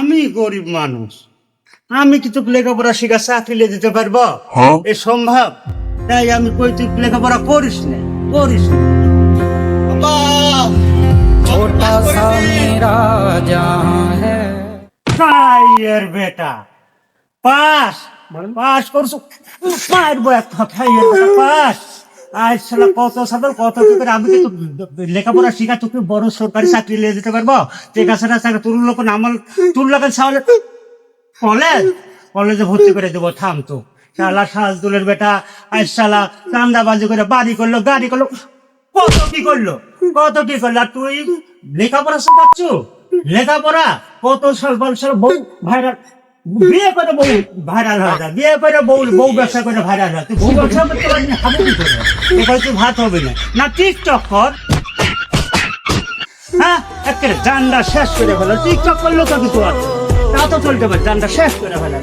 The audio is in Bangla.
আমি গরিব মানুষ। আমি কি তোকে লেখাপড়া শিখা চাকরি দিতে পারব? এ সম্ভব? তাই আমি কই তুই লেখাপড়া করিস না করিস না। ছোটা বেটা। পাস। পাস করছ। পাস। কত সাদর কত কি করে? আমি কি তো লেখাপড়া শিখা বড় সরকারি চাকরি পারব? লোক আমার সাহলে কলেজ? কলেজে ভর্তি করে দেবো, থাম তো। শালা বেটা চান্দাবাজি করে বাড়ি করল, গাড়ি করল, কত কি করল? কত কি করল? আর তুই লেখাপড়া শেখাচ্ছ? লেখাপড়া? কত সাল ভাইরাল বিয়ে করে বউ ভাইরাল হয়ে না। বিয়ে করে বউ বউ ব্যবসা করে ভাইরাল হয়। বউ ব্যবসা করতে পারবি খাব কি করে? এবার তুই ভাত হবে না। না টিকটক কর। হ্যাঁ একটা ডান্ডা শেষ করে ফেলো। টিকটক করল তো কিছু আছে তা তো চলতে পারে জানটা শেষ করে ফেলো।